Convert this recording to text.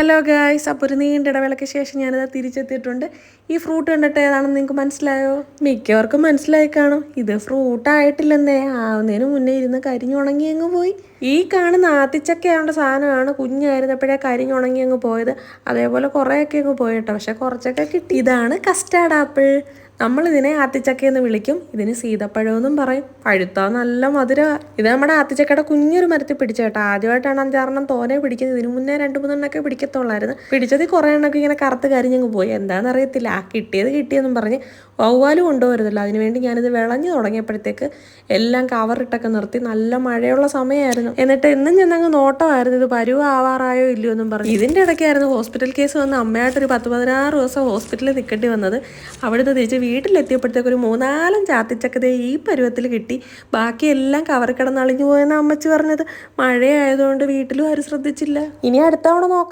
Hello guys അപ്പോൾ ഒരു നീണ്ട ഇടവേളയ്ക്ക് ശേഷം ഞാനിത് തിരിച്ചെത്തിയിട്ടുണ്ട്. ഈ ഫ്രൂട്ട് കണ്ടിട്ട് ഏതാണെന്ന് നിങ്ങൾക്ക് മനസ്സിലായോ? മിക്കവർക്കും മനസ്സിലായി കാണും. ഇത് ഫ്രൂട്ടായിട്ടില്ലെന്നേ ആവുന്നതിന് മുന്നേ ഇരുന്ന് കരിഞ്ഞുണങ്ങി അങ്ങ് പോയി. ഈ കാണുന്ന ആത്തിച്ചക്കയാവേണ്ട സാധനമാണ് കുഞ്ഞായിരുന്നപ്പോഴേ കരിഞ്ഞുണങ്ങി അങ്ങ് പോയത്. അതേപോലെ കുറേയൊക്കെ അങ്ങ് പോയിട്ടോ പക്ഷെ കുറച്ചൊക്കെ കിട്ടി. ഇതാണ് കസ്റ്റാർഡ് ആപ്പിൾ. നമ്മളിതിനെ ആത്തിച്ചക്ക എന്ന് വിളിക്കും. ഇതിന് സീതപ്പഴം എന്നും പറയും. പഴുത്ത നല്ല മധുര. ഇത് നമ്മുടെ ആത്തിച്ചക്കയുടെ കുഞ്ഞൊരു മരത്തിൽ പിടിച്ച കേട്ടോ. ആദ്യമായിട്ടാണ് അഞ്ചാറെണ്ണം തോനെ പിടിക്കുന്നത്. ഇതിന് മുന്നേ രണ്ട് മൂന്നെണ്ണൊക്കെ പിടിക്കത്തുള്ളായിരുന്നു. പിടിച്ചത് കുറേ എണ്ണൊക്കെ ഇങ്ങനെ കറുത്ത് കരിഞ്ഞങ്ങ് പോയി. എന്താണെന്ന് അറിയത്തില്ല. ആ കിട്ടിയത് കിട്ടിയെന്നും പറഞ്ഞ് വവ്വാലും കൊണ്ടുവരുന്നില്ല. അതിനുവേണ്ടി ഞാനിത് വിളഞ്ഞു തുടങ്ങിയപ്പോഴത്തേക്ക് എല്ലാം കവറിട്ടൊക്കെ നിർത്തി നല്ല മഴയുള്ള സമയമായിരുന്നു. എന്നിട്ട് എന്നും ചെന്നങ്ങ് നോട്ടമായിരുന്നു. ഇത് പരുവ ആവാറായോ ഇല്ലയോ എന്നും പറഞ്ഞു. ഇതിന്റെ ഇടയ്ക്കായിരുന്നു ഹോസ്പിറ്റൽ കേസ് വന്ന് അമ്മയായിട്ടൊരു പത്ത് പതിനാറ് ദിവസം ഹോസ്പിറ്റലിൽ നിൽക്കേണ്ടി വന്നത്. അവിടുന്ന് തിരിച്ച് വീട്ടിലെത്തിയപ്പോഴത്തേക്ക് ഒരു മൂന്നാലും ചാത്തിച്ചക്കതേ ഈ പരുവത്തിൽ കിട്ടി. ബാക്കിയെല്ലാം കവറി കിടന്നളിഞ്ഞു പോയെന്ന് അമ്മച്ചി പറഞ്ഞത്. മഴയായതുകൊണ്ട് വീട്ടിലും ആരും ശ്രദ്ധിച്ചില്ല. ഇനി അടുത്തവണ നോക്കാം.